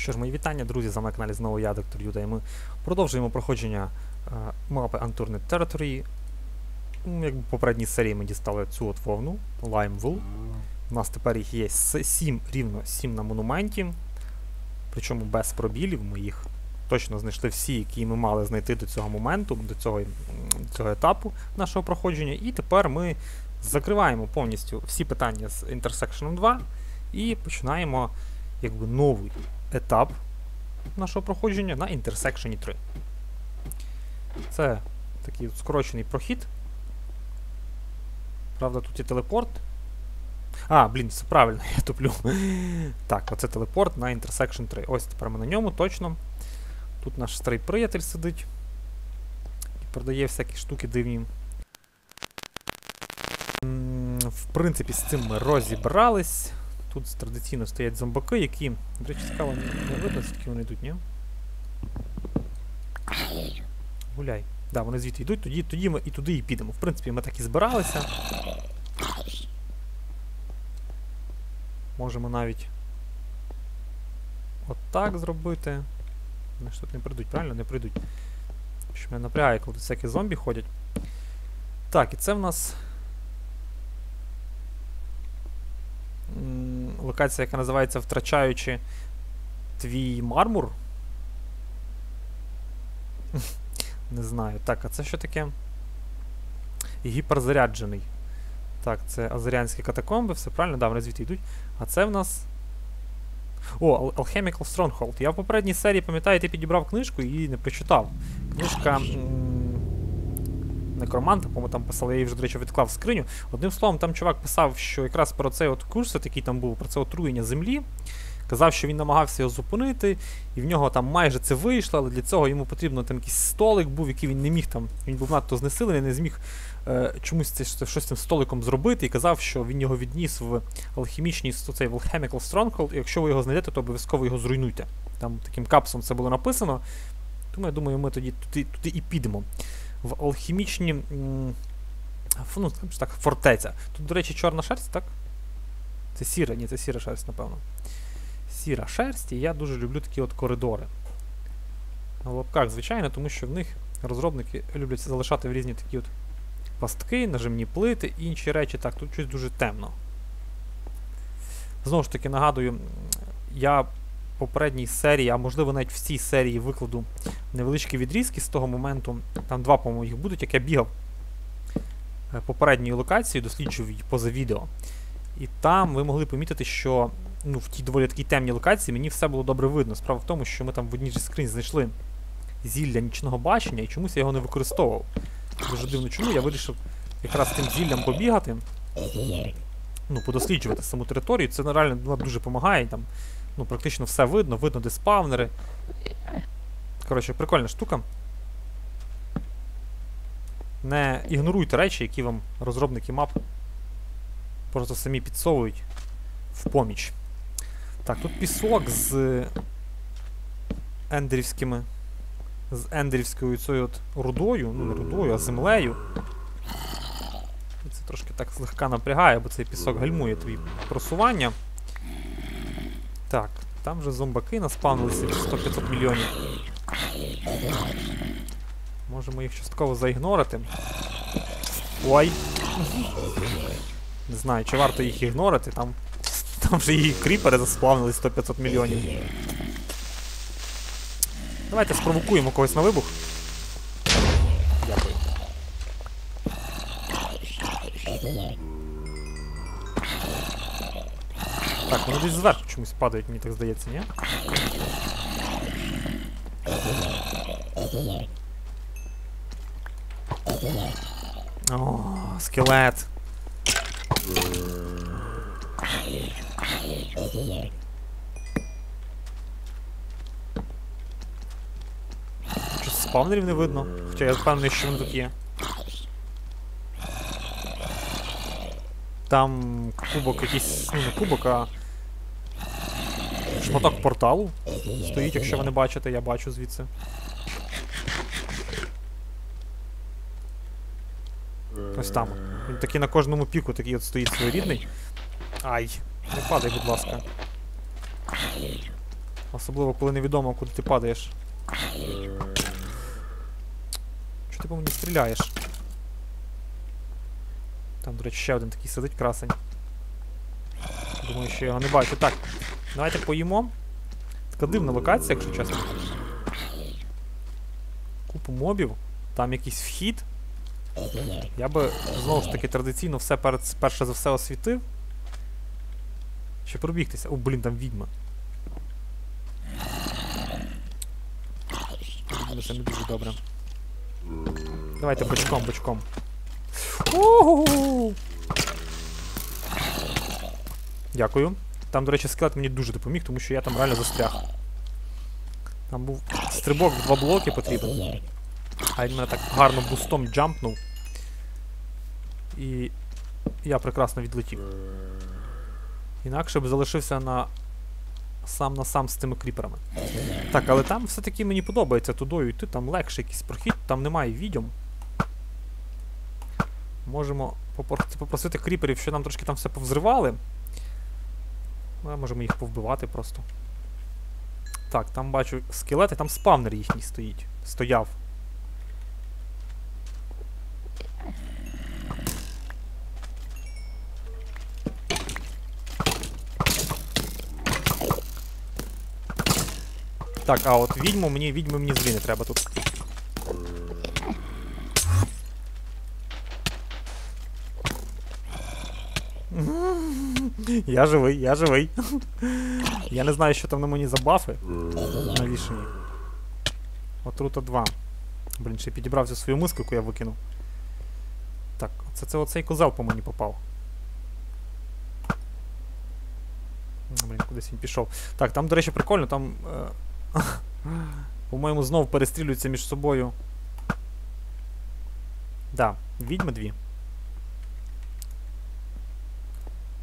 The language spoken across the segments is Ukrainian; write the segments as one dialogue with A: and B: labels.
A: Що ж, мої вітання, друзі, з вами каналі знову я, доктор Юда, і ми продовжуємо проходження мапи Unturned Territory. М, Як попередній серії ми дістали цю от вовну, Limeville. У нас тепер їх є 7, рівно 7 на монументі. Причому без пробілів. Ми їх точно знайшли всі, які ми мали знайти до цього моменту, до цього, до цього етапу нашого проходження. І тепер ми закриваємо повністю всі питання з Intersection 2 і починаємо якби новий етап нашого проходження на Intersection 3. Це такий скорочений прохід. Правда, тут є телепорт. А, блін, все правильно, я туплю. Так, оце телепорт на Intersection 3. Ось тепер ми на ньому точно. Тут наш старий приятель сидить і продає всякі штуки дивні. В принципі, з цим ми розібрались. Тут традиційно стоять зомбаки, які. До речі, цікаво, не видно, звідки вони йдуть, ні? Гуляй. Да, вони звідти йдуть, тоді, тоді ми і туди і підемо. В принципі, ми так і збиралися. Можемо навіть отак зробити. Вони ж тут не прийдуть, правильно? Не прийдуть. Що мене напрягає, коли тут всякі зомбі ходять. Так, і це в нас. Локація, яка називається Втрачаючи твій мармур. Не знаю. Так, а це що таке? Гіперзаряджений. Так, це азеріанські катакомби, все правильно, да, вони звідти йдуть. А це в нас. О, Al- Alchemical Stronghold. Я в попередній серії, пам'ятаю, ти підібрав книжку і не прочитав. Книжка Некроманта, по-моєму, там писали, я її вже, до речі, відклав в скриню. Одним словом, там чувак писав, що якраз про цей от курс, який там був, про це отруєння землі. Казав, що він намагався його зупинити, і в нього там майже це вийшло, але для цього йому потрібно там якийсь столик був, який він не міг там. Він був надто знесилений, не зміг е, чомусь це, щось цим столиком зробити, і казав, що він його відніс в алхімічний цей в Alchemical Stronghold, і якщо ви його знайдете, то обов'язково його зруйнуйте. Там таким капсом це було написано. Тому я думаю, ми тоді туди, туди і підемо. В алхімічні. м, ну, так, фортеця. Тут, до речі, чорна шерсть, так? Це сіра, ні, це сіра шерсть, напевно. Сіра шерсть, і я дуже люблю такі от коридори. На лапках, звичайно, тому що в них розробники люблять залишати в різні такі от пастки, нажимні плити і інші речі. Так, тут щось дуже темно. Знову ж таки, нагадую, я попередній серії, а можливо навіть в цій серії викладу невеличкі відрізки з того моменту. Там два, по-моєму, їх будуть, як я бігав е, попередньою локацією, досліджував її поза відео. І там ви могли помітити, що ну, в тій доволі такій темній локації мені все було добре видно. Справа в тому, що ми там в одній зі скринь знайшли зілля нічного бачення, і чомусь я його не використовував. Дуже дивно, чому я вирішив якраз цим зіллям побігати, ну, подосліджувати саму територію. Це ну, реально дуже допомагає. Там, ну, практично все видно, видно, де спавнери. Коротше, прикольна штука. Не ігноруйте речі, які вам розробники мап просто самі підсовують в поміч. Так, тут пісок з ендерівськими. З ендерівською цією от рудою, ну не рудою, а землею. Це трошки так злегка напрягає, бо цей пісок гальмує твої просування. Так, там вже зомбаки наспавнилися 100-500 мільйонів. Можемо їх частково заігнорити. Ой. Не знаю, чи варто їх ігнорити, там. Там вже її кріпери засплавнили 100-500 мільйонів. Давайте спровокуємо когось на вибух. Дякую. Так, вони десь зверху чомусь падають, мені так здається, ні? О, скелет. Щось спавнерів не видно, хоча я впевнений, що вони тут є. Там кубок якийсь, ну не кубок, а шматок порталу стоїть, якщо ви не бачите, я бачу звідси. Ось там. Він такий на кожному піку такий от стоїть своєрідний. Ай, не падай, будь ласка. Особливо, коли невідомо, куди ти падаєш. Чого ти по мені стріляєш? Там, до речі, ще один такий сидить красень. Думаю, що я його не бачу. Так, давайте поїмо. Така дивна локація, якщо чесно. Купу мобів, там якийсь вхід. Я би знову ж таки традиційно все перед, перше за все освітив. Ще пробігтися. О, блін, там відьма. Відьми це не дуже добре. Давайте бочком, бочком. Угу! Дякую. Там, до речі, скелет мені дуже допоміг, тому що я там реально застряг. Там був стрибок в два блоки потрібен. А він мене так гарно бустом джампнув. І я прекрасно відлетів. Інакше б залишився на сам на сам з цими кріперами. Так, але там все-таки мені подобається тудою йти, там легше якийсь прохід, там немає відьом. Можемо попросити кріперів, що нам трошки там все повзривали. Ну, а можемо їх повбивати просто. Так, там бачу скелети, там спавнер їхній стоїть. Стояв. Так, а от відьму мені відьми мені злі не треба тут. Я живий, я живий. Я не знаю, що там на мені за бафи навішені. Отрута 2. Блін, ще підібрав цю свою миску, яку я викинув. Так, це, це оцей козел по мені попав. М, Блін, кудись він пішов. Так, там, до речі, прикольно, там. Е, по-моєму, знов перестрілюються між собою. Да, відьми дві.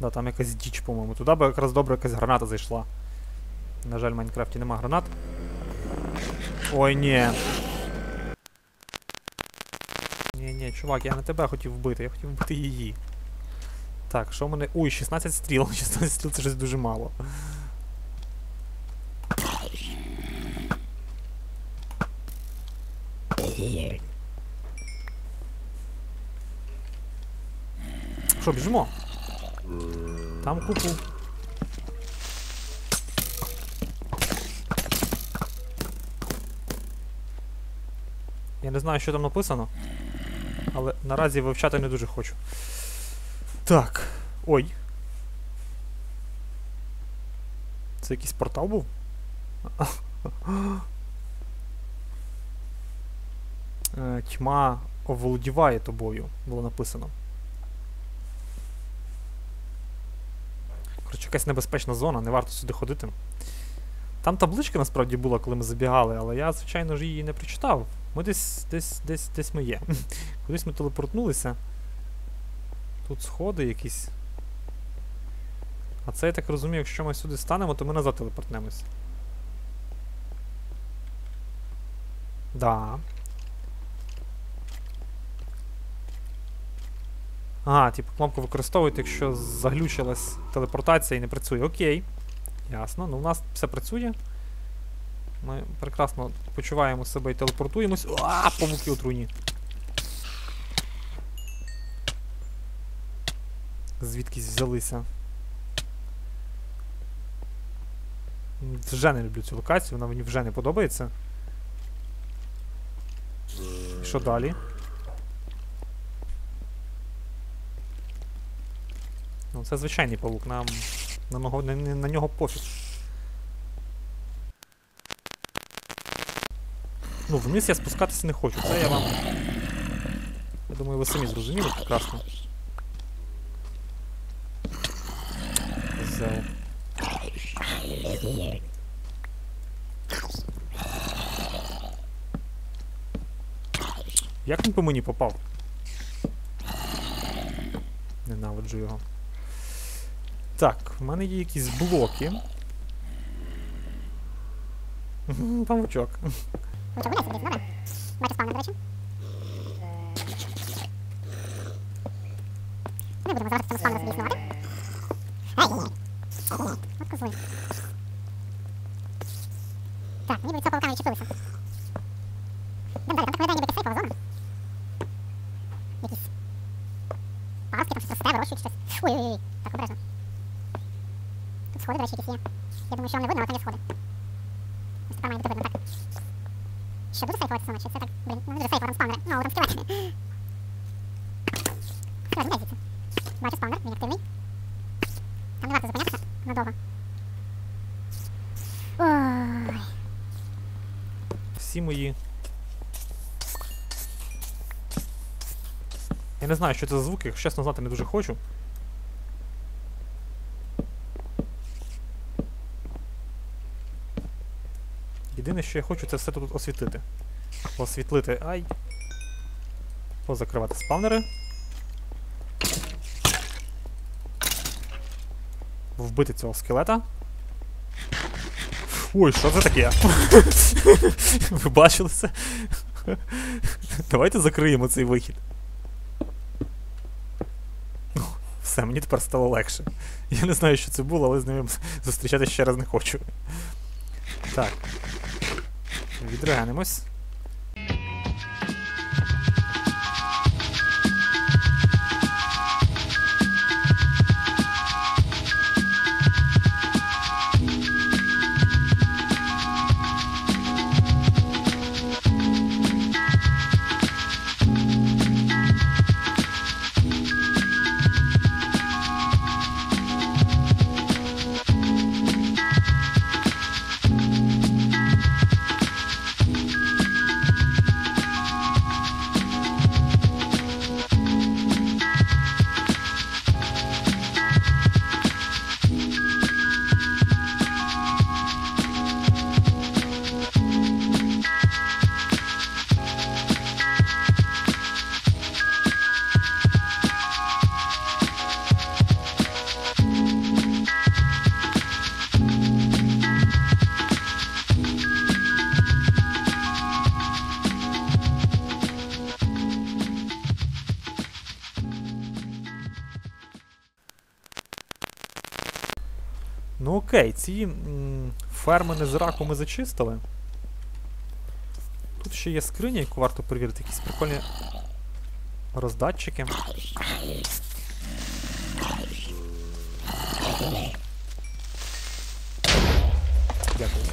A: Да, там якась діч, по-моєму. Туди би якраз добре якась граната зайшла. На жаль, в Майнкрафті нема гранат. Ой, ні. Ні, ні, чувак, я не тебе хотів вбити, я хотів вбити її. Так, що в мене. Ой, 16 стріл. 16 стріл це щось дуже мало. Що, біжимо? Там купу. Я не знаю, що там написано. Але наразі вивчати не дуже хочу. Так. Ой. Це якийсь портал був? Е, Тьма оволодіває тобою, було написано. Якась небезпечна зона, не варто сюди ходити. Там табличка насправді була, коли ми забігали, але я, звичайно ж, її не прочитав. Ми десь десь, десь, десь ми є. Кудись ми телепортнулися. Тут сходи якісь. А це, я так розумію, якщо ми сюди станемо, то ми назад телепортнемось. Да. Ага, типу кнопку використовуєте, якщо заглючилась телепортація і не працює. Окей. Ясно. Ну, у нас все працює. Ми прекрасно почуваємо себе і телепортуємось. А, павуки отруйні. Звідкись взялися. Вже не люблю цю локацію, вона мені вже не подобається. Що далі? Ну, це звичайний павук, нам на, нього, на, на нього пофіг. Ну, вниз я спускатися не хочу, це я вам. Я думаю, ви самі зрозуміли прекрасно. Зел. Як він по мені попав? Ненавиджу його. Так, в мене є якісь блоки. Мгм, Павучок.
B: Ну чого не сидить, добре? Бачу спавнер, до речі. Не будемо зараз в цьому спавнері собі існувати. Ей, ей, ей. От козли. Так, ніби від цього паука не чіпилися. Йдемо далі, там так виглядає ніби якась сейфова зона. Якісь паростки, там щось росте, вирощують щось. Ой-ой-ой, так обережно. Сходи, до речі, якісь є. Я думаю, що вам не видно, але там є сходи. Ось тепер має бути видно, так. Що дуже ця зона, чи це так, блін, ну не дуже сейфова, там спавнери. Ну, але там скелети. Скелет, не звідси. Бачу спавнер, він активний. Там не варто зупинятися надовго. Ой.
A: Всі мої. Я не знаю, що це за звуки, чесно знати не дуже хочу. Єдине, що я хочу, це все тут освітлити. Освітлити. Ай. Позакривати спавнери. Вбити цього скелета. Ой, що це таке? Ви бачили це? Давайте закриємо цей вихід. Ну, Все, мені тепер стало легше. Я не знаю, що це було, але з ним зустрічатися ще раз не хочу. Так. Відрегенемось. Ну окей, ці ферми незраку ми зачистили. Тут ще є скриня, яку варто перевірити, якісь прикольні роздатчики. Дякую.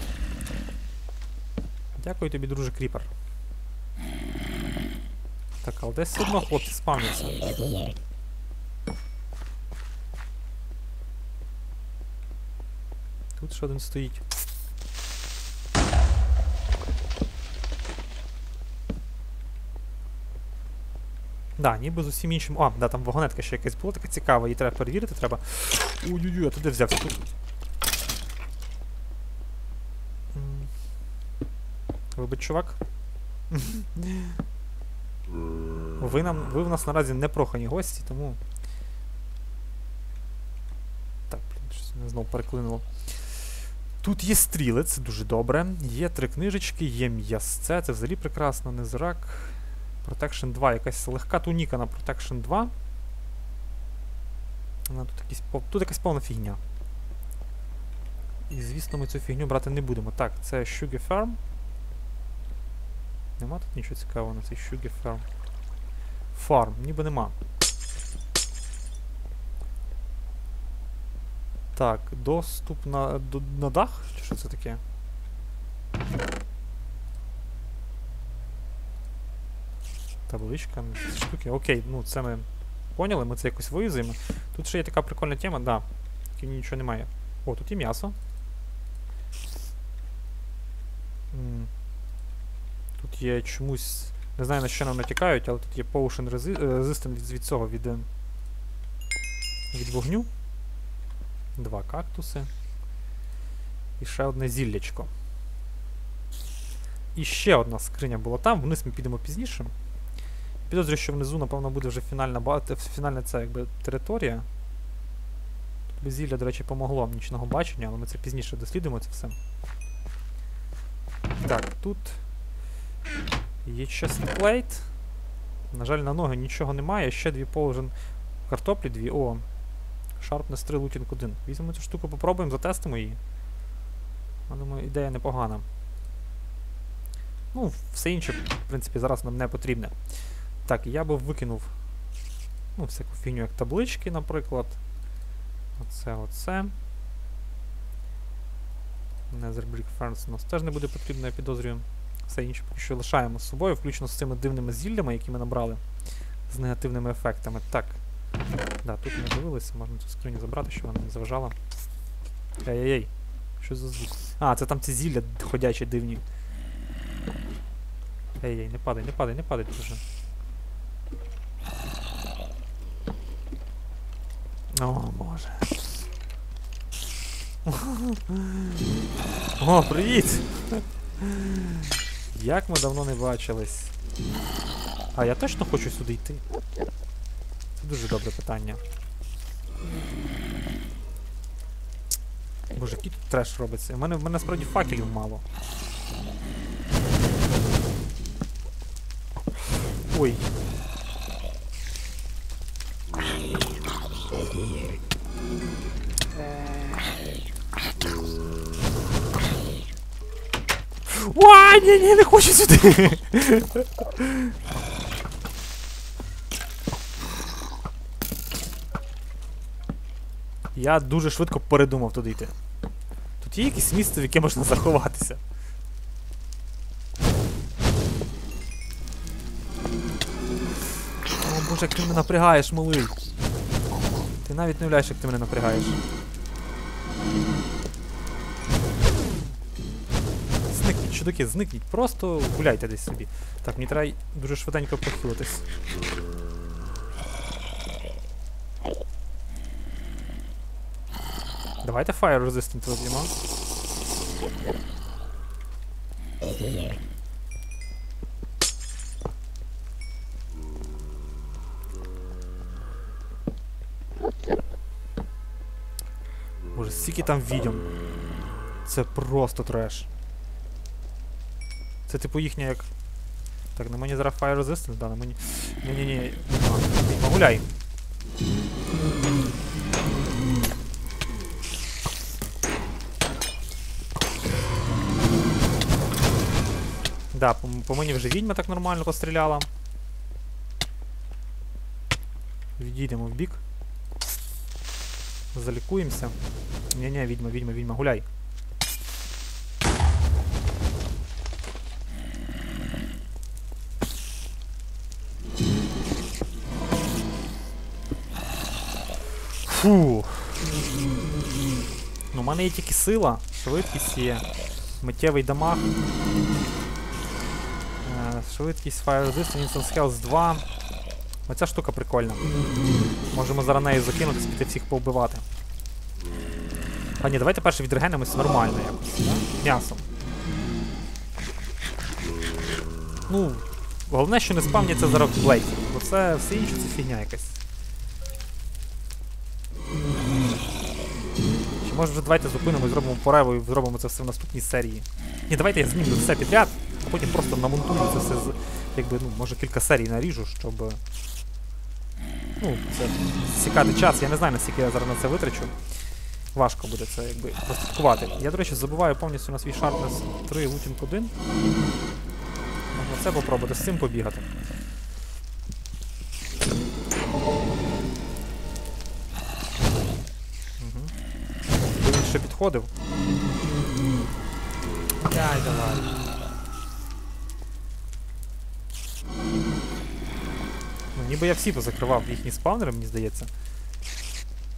A: Дякую тобі, друже Кріпер. Так, але десь одно хлопці спавняться. Тут ще один стоїть. Да, ніби з усім іншим. О, да, там вагонетка ще якась була, така цікава, її треба перевірити, треба. Ой-ой-ой, а туди взявся тут. Вибач, чувак. Ви нам. Ви в нас наразі не прохані гості, тому. Так, блін, щось мене знову переклинуло. Тут є стріли, це дуже добре. Є три книжечки, є м'ясце, це взагалі прекрасно, незрак. Protection 2, якась легка туніка на Protection 2. Вона тут, якісь, тут якась повна фігня. І звісно, ми цю фігню брати не будемо. Так, це Sugar Farm. Нема тут нічого цікавого на цей Sugar Farm. Farm, ніби нема. Так, доступ на, до, на дах? Що це таке? Табличка, ну, штуки. Окей, ну це ми поняли, ми це якось вивеземо. Тут ще є така прикольна тема, да. Тільки нічого немає. О, тут є м'ясо. Тут є чомусь. Не знаю на що нам натякають, але тут є potion е, від, від цього, від, е, від вогню. Два кактуси. І ще одне зіллячко. І ще одна скриня була там, вниз ми підемо пізніше. Підозрюю, що внизу, напевно, буде вже фінальна, фінальна ця якби, територія. Тут зілля, до речі, помогло нічного бачення, але ми це пізніше дослідимо це все. Так, тут є честплейт. На жаль, на ноги нічого немає. Ще дві положен картоплі, дві. О, Sharpness 3 Looting 1. Візьмемо цю штуку, попробуємо, затестимо її. Я думаю, ідея непогана. Ну, все інше, в принципі, зараз нам не потрібне. Так, я би викинув ну, всяку фігню, як таблички, наприклад. Оце, оце. Netherbrick Ferns у нас теж не буде потрібно, я підозрюю. Все інше поки що лишаємо з собою, включно з цими дивними зіллями, які ми набрали. З негативними ефектами. Так. Да, тут ми дивилися, можна цю скриню забрати, щоб вона не заважала. Ей-ей-ей. Що за звук? А, це там ці зілля ходячі дивні. Ей-ей, не падай, не падай, не падай дуже. О, боже. О, привіт! Як ми давно не бачились. А, я точно хочу сюди йти. Це дуже добре питання. Боже, який тут треш робиться. У мене, в мене насправді факелів мало. Ой. Ой, ні, ні, не хочу сюди. Я дуже швидко передумав туди йти. Тут є якесь місце, в яке можна заховатися. О боже, як ти мене напрягаєш, малий. Ти навіть не уявляєш, як ти мене напрягаєш. Зникніть, чудаки, зникніть, просто гуляйте десь собі. Так, мені треба дуже швиденько похилитись. Давайте Fire Resistant виб'ємо. Боже, скільки там відьом. Це просто треш. Це типу їхня як. Так, на мені зараз Fire Resistance, да, на мені. Ні-ні-ні. Відьма, гуляй. Да, по, по мені вже відьма так нормально постріляла. Відійдемо в бік. Залікуємося. Ні-ні, відьма, відьма, відьма, гуляй. Фу. Ну, у мене є тільки сила, швидкість є, миттєвий дамаг. Швидкість Fire Resistance, Instant Health 2. Оця штука прикольна. Можемо зараз нею закинутись, піти всіх повбивати. А ні, давайте перше відрегенемось нормально якось. М'ясом. Ну, головне, що не спавняться зараз блейки, бо це все інше це фігня якась. Чи може вже давайте зупинимо і зробимо пореву і зробимо це все в наступній серії. Ні, давайте я знімлю все підряд, потім просто намонтую це все з. Якби, ну, може кілька серій наріжу, щоб. Ну, це сікати час. Я не знаю, наскільки я зараз на це витрачу. Важко буде це якби прослідкувати. Я, до речі, забуваю повністю на свій Sharpness 3 лутінг 1. Можна це попробувати, з цим побігати. Угу. Він ще підходив. Дай, давай. Ніби я всі позакривав їхні спавнери, мені здається.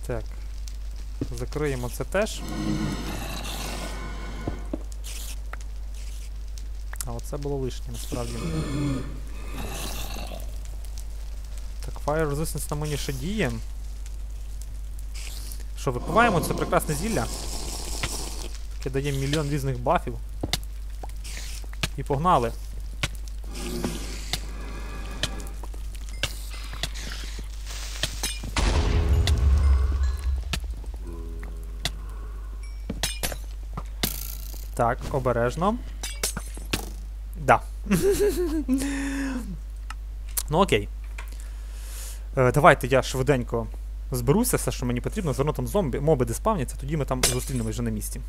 A: Так. Закриємо це теж. А оце було лишнє насправді. Так, Fire Resistance на мені ще діє. Що, випиваємо це прекрасне зілля, яке дає мільйон різних бафів. І погнали. Так, обережно. Да. ну окей. Е, давайте я швиденько зберуся, все, що мені потрібно, зверну там зомбі, моби де спавняться, тоді ми там зустрінемось вже на місці.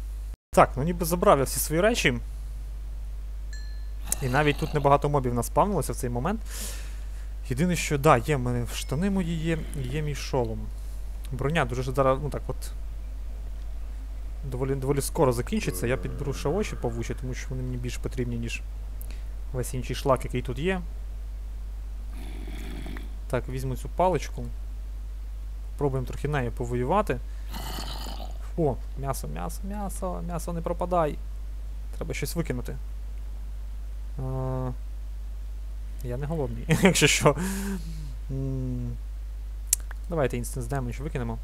A: Так, ну ніби забрав я всі свої речі. І навіть тут небагато мобів наспавнилося в цей момент. Єдине, що да, є в мене штани мої є, є мій шолом. Броня дуже зараз, ну так от. Доволі, доволі скоро закінчиться. Я підберу ще очі повучі, тому що вони мені більш потрібні, ніж весь інший шлак, який тут є. Так, візьму цю паличку. Пробуємо трохи нею повоювати. О, м'ясо, м'ясо, м'ясо, м'ясо, не пропадай. Треба щось викинути. А, я не голодний, якщо що. Давайте інстанс damage викинемо.